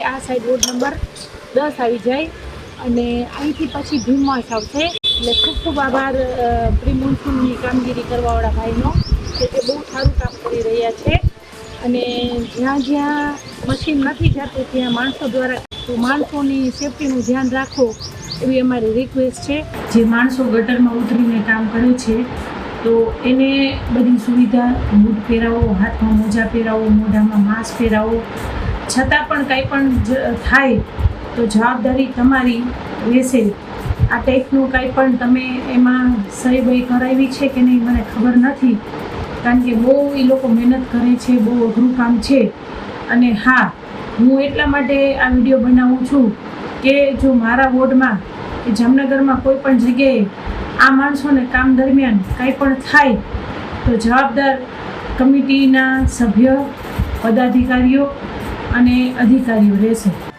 આ side road number દસ આવી જાય અને અહીંથી પછી ભીમવાસ આવશે. એટલે ખૂબ ખૂબ આભાર પ્રી મોન્સૂનની કામગીરી કરવાવાળા ભાઈનો, કે તે બહુ સારું કામ કરી રહ્યા છે. અને જ્યાં જ્યાં મશીન નથી જતું, ત્યાં માણસો દ્વારા માણસોની સેફટીનું ધ્યાન રાખો એવી અમારી રિક્વેસ્ટ છે. જે માણસો ગટરમાં ઉતરીને કામ કરે છે, તો એને બધી સુવિધા, બૂટ પહેરાવો, હાથમાં મોજા પહેરાવો, મોઢામાં માસ્ક પહેરાવો છતાં પણ કંઈ પણ થાય, તો જવાબદારી તમારી રહેશે. આ ટાઈપનું કાંઈ પણ તમે એમાં સહી બહી કરાવી છે કે નહીં, મને ખબર નથી. કારણ કે બહુ એ લોકો મહેનત કરે છે, બહુ અઘરું કામ છે. અને હા, હું એટલા માટે આ વીડિયો બનાવું છું કે જો મારા વોર્ડમાં કે જામનગરમાં કોઈ પણ જગ્યાએ આ માણસોને કામ દરમિયાન કાંઈ પણ થાય, તો જવાબદાર કમિટીના સભ્ય, પદાધિકારીઓ અને અધિકારીઓ રહેશે.